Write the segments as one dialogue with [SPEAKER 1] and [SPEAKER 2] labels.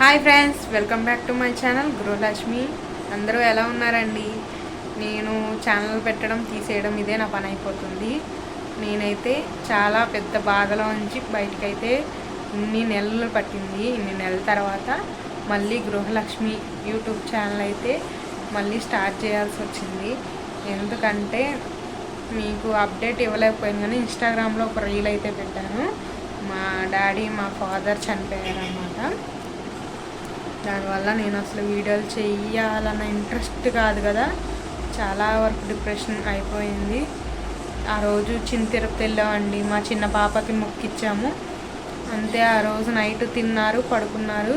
[SPEAKER 1] Hi friends welcome back to my channel Gruhalakshmi అందరూ ఎలా ఉన్నారండి? నేను ఛానల్ పెట్టడం తీసేయడం ఇదే నా పని అయిపోతుంది. నేనైతే చాలా పెద్ద బాధలో నుంచి బయటకైతే ఇన్ని నెలలు పట్టింది. ఇన్ని నెలల తర్వాత మళ్ళీ గృహలక్ష్మి యూట్యూబ్ ఛానల్ అయితే మళ్ళీ స్టార్ట్ చేయాల్సి వచ్చింది. ఎందుకంటే మీకు అప్డేట్ ఇవ్వలేకపోయింది కానీ ఇన్స్టాగ్రామ్లో ఒక రీల్ అయితే పెట్టాను. మా డాడీ మా ఫాదర్ చనిపోయారన్నమాట. దానివల్ల నేను అసలు వీడియోలు చెయ్యాలన్న ఇంట్రెస్ట్ కాదు కదా. చాలా వరకు డిప్రెషన్ అయిపోయింది. ఆ రోజు చిన్న తిరుపతి వెళ్ళామండి. మా చిన్న పాపకి మొక్కిచ్చాము. అంతే ఆ రోజు నైట్ తిన్నారు పడుకున్నారు.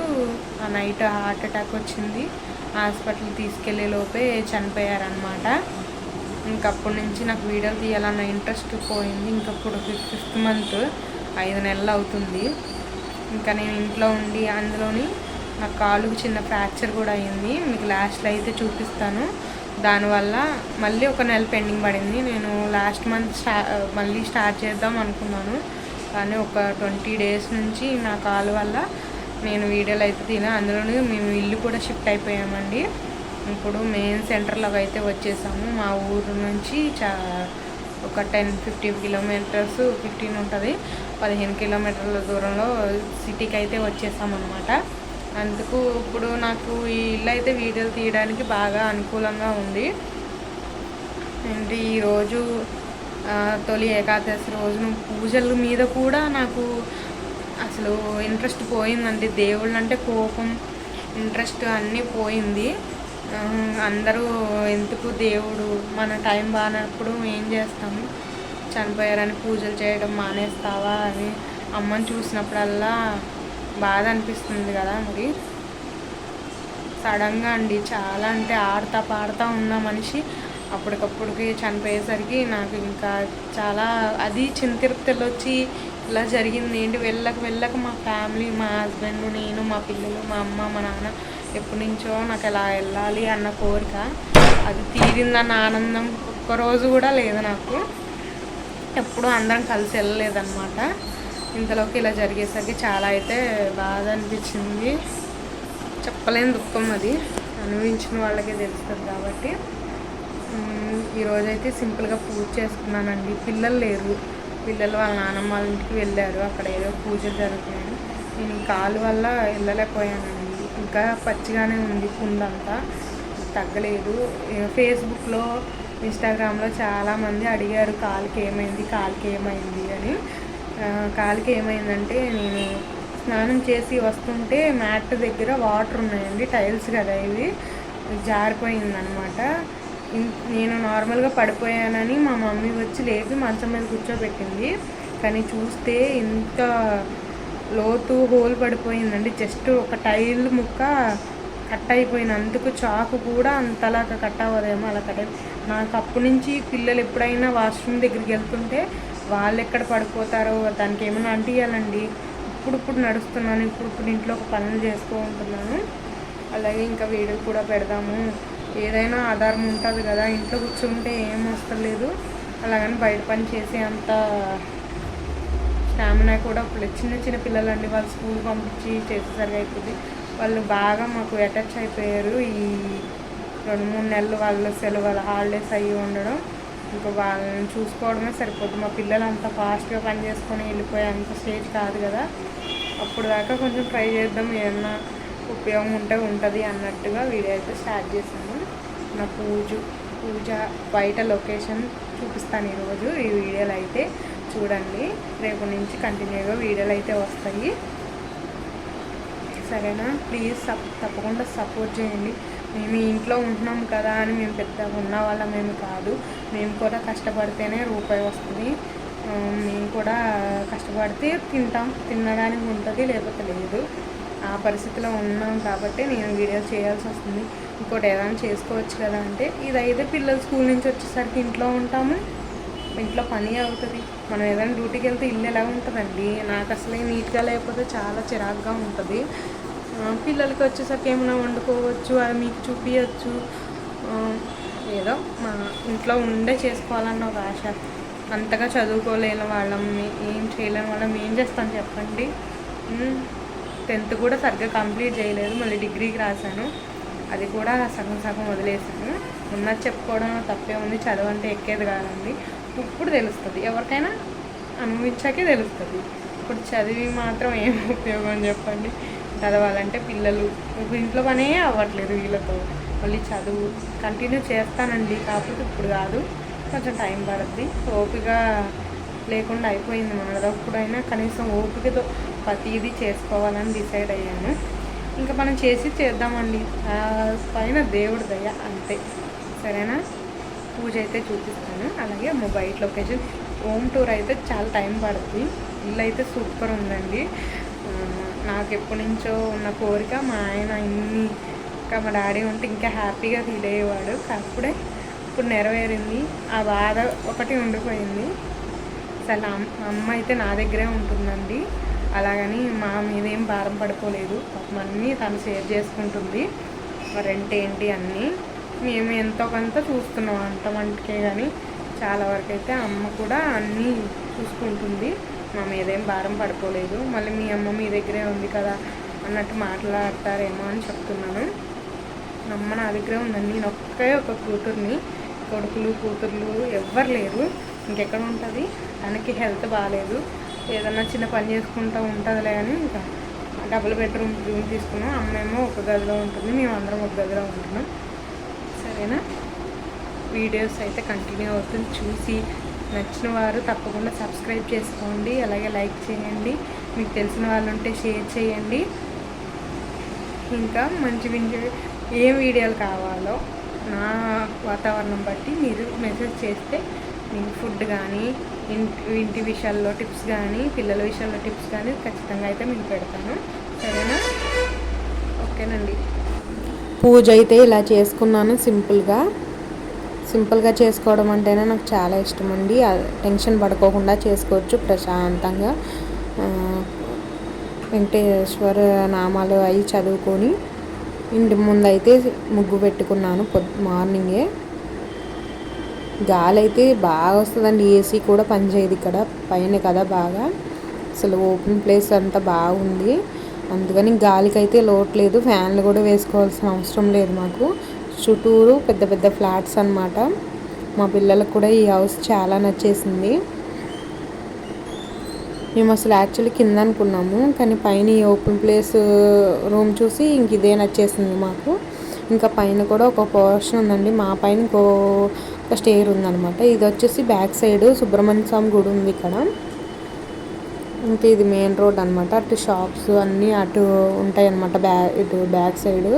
[SPEAKER 1] ఆ నైట్ హార్ట్ అటాక్ వచ్చింది. హాస్పిటల్ తీసుకెళ్ళే లోపే చనిపోయారనమాట ఇంకప్పటి నుంచి నాకు వీడియోలు తీయాలన్న ఇంట్రెస్ట్ పోయింది. ఇంకప్పుడు ఫిఫ్త్ మంత్ ఐదు నెలలు అవుతుంది. ఇంకా నేను ఇంట్లో ఉండి అందులోని నా కాలుకు చిన్న ఫ్రాక్చర్ కూడా అయింది. మీకు లాస్ట్లో అయితే చూపిస్తాను. దానివల్ల మళ్ళీ ఒక నెల పెండింగ్ పడింది. నేను లాస్ట్ మంత్ స్టా మళ్ళీ స్టార్ట్ చేద్దాం అనుకున్నాను. కానీ ఒక ట్వంటీ డేస్ నుంచి నా కాలు వల్ల నేను వీడియోలు అయితే తిన అందులోనే మేము ఇల్లు కూడా షిఫ్ట్ అయిపోయామండి. ఇప్పుడు మెయిన్ సెంటర్లోకి అయితే వచ్చేసాము. మా ఊరు నుంచి చా ఒక టెన్ ఫిఫ్టీన్ కిలోమీటర్స్ ఫిఫ్టీన్ ఉంటుంది. పదిహేను కిలోమీటర్ల దూరంలో సిటీకి అయితే వచ్చేసామన్నమాట. అందుకు ఇప్పుడు నాకు ఈ ఇల్లు అయితే వీడియోలు తీయడానికి బాగా అనుకూలంగా ఉంది. అండ్ ఈరోజు తొలి ఏకాదశి రోజున పూజల మీద కూడా నాకు అసలు ఇంట్రెస్ట్ పోయిందండి. దేవుళ్ళు అంటే కోపం ఇంట్రెస్ట్ అన్నీ పోయింది. అందరూ ఎందుకు దేవుడు మన టైం బాగానప్పుడు ఏం చేస్తాము చనిపోయారని పూజలు చేయడం మానేస్తావా అని అమ్మని చూసినప్పుడల్లా బాధ అనిపిస్తుంది కదా మరి సడన్గా అండి చాలా అంటే ఆడతా పాడుతూ ఉన్న మనిషి అప్పటికప్పుడుకి చనిపోయేసరికి నాకు ఇంకా చాలా అది చిన్న తిరుపతిలో వచ్చి ఇలా జరిగింది. ఏంటి? వెళ్ళక వెళ్ళక మా ఫ్యామిలీ మా హస్బెండ్ నేను మా పిల్లలు మా అమ్మ మా నాన్న ఎప్పటి నుంచో నాకు ఎలా వెళ్ళాలి అన్న కోరిక అది తీరిందన్న ఆనందం ఒక్కరోజు కూడా లేదు నాకు. ఎప్పుడు అందరం కలిసి వెళ్ళలేదన్నమాట. ఇంతలోకి ఇలా జరిగేసరికి చాలా అయితే బాధ అనిపించింది. చెప్పలేని దుఃఖం అది. అనుభవించిన వాళ్ళకే తెలుస్తుంది కాబట్టి. ఈరోజైతే సింపుల్గా పూజ చేసుకున్నానండి. పిల్లలు లేరు. పిల్లలు వాళ్ళ నాన్నమ్మ వాళ్ళ ఇంటికి వెళ్ళారు. అక్కడ ఏదో పూజలు జరుగుతున్నాయి నేను కాలు వల్ల వెళ్ళలేకపోయానండి. ఇంకా పచ్చిగానే ఉంది పుండంతా తగ్గలేదు. ఫేస్బుక్లో ఇన్స్టాగ్రామ్లో చాలామంది అడిగారు కాలుకి ఏమైంది? కాలుకి ఏమైంది? అని. కాలికి ఏమైందంటే నేను స్నానం చేసి వస్తుంటే మ్యాట్ దగ్గర వాటర్ ఉన్నాయండి టైల్స్ కదా ఇవి. జారిపోయిందనమాట నేను నార్మల్గా పడిపోయానని మా మమ్మీ వచ్చి లేపి మంచం మీద కూర్చోబెట్టింది. కానీ చూస్తే ఇంత లోతు హోల్ పడిపోయిందండి. జస్ట్ ఒక టైల్ ముక్క కట్ అయిపోయినందుకు చాకు కూడా అంతలాగా కట్ అవ్వదేమో అలా కట్ నాకు అప్పటి నుంచి పిల్లలు ఎప్పుడైనా వాష్రూమ్ దగ్గరికి వెళ్తుంటే వాళ్ళు ఎక్కడ పడిపోతారో దానికి ఏమైనా అంటియాలండి. ఇప్పుడు ఇప్పుడు నడుస్తున్నాను ఇప్పుడు ఇప్పుడు ఇంట్లో ఒక పనులు చేస్తూ ఉంటున్నాను. అలాగే ఇంకా వీడియో కూడా పెడదాము. ఏదైనా ఆధారం ఉంటుంది కదా ఇంట్లో కూర్చుంటే ఏం వస్తలేదు అలాగని బయట పని చేసే అంత స్టామినా కూడా ఇప్పుడు చిన్న చిన్న పిల్లలండి వాళ్ళు స్కూల్ పంపించి చేసేసరికి అయిపోతుంది వాళ్ళు బాగా మాకు అటాచ్ అయిపోయారు. ఈ రెండు మూడు నెలలు వాళ్ళ సెలవులు హాలిడేస్ అయ్యి ఉండడం. ఇంకా వాళ్ళని చూసుకోవడమే సరిపోద్ది. మా పిల్లలు అంత ఫాస్ట్గా పని చేసుకొని వెళ్ళిపోయే అంత స్టేజ్ కాదు కదా. అప్పుడు దాకా కొంచెం ట్రై చేద్దాం ఏమన్నా ఉపయోగం ఉంటే ఉంటుంది అన్నట్టుగా వీడియో అయితే స్టార్ట్ చేశాను. నా పూజ పూజ బయట లొకేషన్ చూపిస్తాను ఈరోజు ఈ వీడియోలు అయితే చూడండి. రేపు నుంచి కంటిన్యూగా వీడియోలు అయితే వస్తాయి. సరేనా? ప్లీజ్ సప్ తప్పకుండా సపోర్ట్ చేయండి. మేము ఇంట్లో ఉంటున్నాం కదా అని మేము పెద్ద ఉన్న వాళ్ళం మేము కాదు. మేము కూడా కష్టపడితేనే రూపాయి వస్తుంది. మేము కూడా కష్టపడితే తింటాం. తినడానికి ఉంటుంది లేకపోతే లేదు. ఆ పరిస్థితిలో ఉన్నాం కాబట్టి నేను వీడియోస్ చేయాల్సి వస్తుంది. ఇంకోటి ఏదైనా చేసుకోవచ్చు కదా అంటే ఇదైతే పిల్లలు స్కూల్ నుంచి వచ్చేసరికి ఇంట్లో ఉంటాము. ఇంట్లో పని అవుతుంది. మనం ఏదైనా డ్యూటీకి వెళ్తే ఇల్లు ఎలా ఉంటుందండి? నాకు అసలే నీట్గా లేకపోతే చాలా చిరాకుగా ఉంటుంది. పిల్లలకి వచ్చేసరికి ఏమైనా వండుకోవచ్చు అది మీకు చూపించచ్చు ఏదో మా ఇంట్లో ఉండే చేసుకోవాలన్న ఒక ఆశ. అంతగా చదువుకోలేని వాళ్ళం ఏం చేయలేని వాళ్ళం ఏం చేస్తాం చెప్పండి. టెన్త్ కూడా సరిగ్గా కంప్లీట్ చేయలేదు మళ్ళీ డిగ్రీకి రాశాను. అది కూడా సగం సగం వదిలేసాను ఉన్నది చెప్పుకోవడం తప్పే ఉంది చదువు అంటే ఎక్కేది కాదండి. ఇప్పుడు తెలుస్తుంది ఎవరికైనా అనుభవించాకే తెలుస్తుంది. ఇప్పుడు చదివి మాత్రం ఏం ఉపయోగం చెప్పండి. చదవాలంటే పిల్లలు. ఇంట్లో పనే అవ్వట్లేదు వీళ్ళతో. మళ్ళీ చదువు కంటిన్యూ చేస్తానండి. కాకపోతే ఇప్పుడు కాదు. కొంచెం టైం పడుద్ది. ఓపిక లేకుండా అయిపోయింది మనదప్పుడైనా కనీసం ఓపికతో ప్రతిదీ చేసుకోవాలని డిసైడ్ అయ్యాను. ఇంకా మనం చేసి చేద్దామండి. పైన దేవుడి దయ అంతే. సరేనా? పూజ అయితే చూపిస్తాను. అలాగే మా బయట లొకేషన్ హోమ్ టూర్ అయితే చాలా టైం పడుతుంది ఇల్లు అయితే సూపర్ ఉందండి. నాకు ఎప్పటి నుంచో ఉన్న కోరిక మా ఆయన ఇన్ని ఇంకా మా డాడీ ఉంటే ఇంకా హ్యాపీగా ఫీల్ అయ్యేవాడు. కాకపోతే ఇప్పుడు నెరవేరింది. ఆ బాధ ఒకటి ఉండిపోయింది. అసలు అమ్మ అయితే నా దగ్గరే ఉంటుందండి. అలాగని మా మీద ఏం భారం పడిపోలేదు. అన్నీ తను షేర్ చేసుకుంటుంది. రెంట్ ఏంటి అన్నీ మేము ఎంతో కొంత చూస్తున్నాం. అంత వంటకే కానీ చాలా వరకు అయితే అమ్మ కూడా అన్నీ చూసుకుంటుంది. మా మీద ఏం భారం పడిపోలేదు మళ్ళీ మీ అమ్మ మీ దగ్గరే ఉంది కదా అన్నట్టు మాట్లాడతారేమో అని చెప్తున్నాను. అమ్మ నా దగ్గరే ఉందండి. నేను ఒక్కే ఒక కూతుర్ని కొడుకులు కూతుర్లు ఎవ్వరు లేరు. ఇంకెక్కడ ఉంటుంది? తనకి హెల్త్ బాగాలేదు ఏదన్నా చిన్న పని చేసుకుంటూ ఉంటుందిలే అని ఇంకా డబుల్ బెడ్రూమ్ రూమ్ తీసుకున్నాం. అమ్మేమో ఒక గదిలో ఉంటుంది. మేము అందరం ఒక గదిలో ఉంటున్నాం. సరేనా? వీడియోస్ అయితే కంటిన్యూ అవుతుంది. చూసి నచ్చిన వారు తప్పకుండా సబ్స్క్రైబ్ చేసుకోండి అలాగే లైక్ చేయండి మీకు తెలిసిన వాళ్ళు ఉంటే షేర్ చేయండి. ఇంకా మంచి మంచి ఏం వీడియోలు కావాలో నా వాతావరణం బట్టి మీరు మెసేజ్ చేస్తే మీకు ఫుడ్ కానీ ఇంటి ఇంటి విషయాల్లో టిప్స్ కానీ పిల్లల విషయాల్లో టిప్స్ కానీ ఖచ్చితంగా అయితే మీకు పెడతాను. సరేనా? ఓకేనండి. పూజ అయితే ఇలా చేసుకున్నాను సింపుల్గా. సింపుల్గా చేసుకోవడం అంటేనే నాకు చాలా ఇష్టం అండి టెన్షన్ పడుకోకుండా చేసుకోవచ్చు ప్రశాంతంగా. వెంకటేశ్వర నామాలు అవి చదువుకొని ఇంటి ముందు అయితే ముగ్గు పెట్టుకున్నాను పొద్దు మార్నింగే. గాలి అయితే బాగా వస్తుందండి. ఏసీ కూడా పనిచేయదు ఇక్కడ పైన కదా బాగా. అసలు ఓపెన్ ప్లేస్ అంతా బాగుంది. అందుకని గాలికైతే అయితే లోట్లేదు ఫ్యాన్లు కూడా వేసుకోవాల్సిన అవసరం లేదు మాకు. చుట్టూరు పెద్ద పెద్ద ఫ్లాట్స్ అనమాట మా పిల్లలకు కూడా ఈ హౌస్ చాలా నచ్చేసింది. మేము అసలు యాక్చువల్లీ కింద అనుకున్నాము కానీ పైన ఈ ఓపెన్ ప్లేస్ రూమ్ చూసి ఇంక ఇదే నచ్చేసింది మాకు. ఇంకా పైన కూడా ఒక పోర్షన్ ఉందండి మా పైన ఇంకో ఒక స్టేర్ ఉందనమాట ఇది వచ్చేసి బ్యాక్ సైడ్ సుబ్రహ్మణ్య స్వామి గుడి ఉంది ఇక్కడ. ఇంకా ఇది మెయిన్ రోడ్ అనమాట అటు షాప్స్ అన్నీ అటు ఉంటాయి అనమాట బ్యా ఇటు బ్యాక్ సైడ్.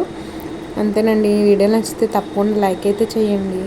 [SPEAKER 1] అంతేనండి. ఈ వీడియో నచ్చితే తప్పకుండా లైక్ అయితే చేయండి.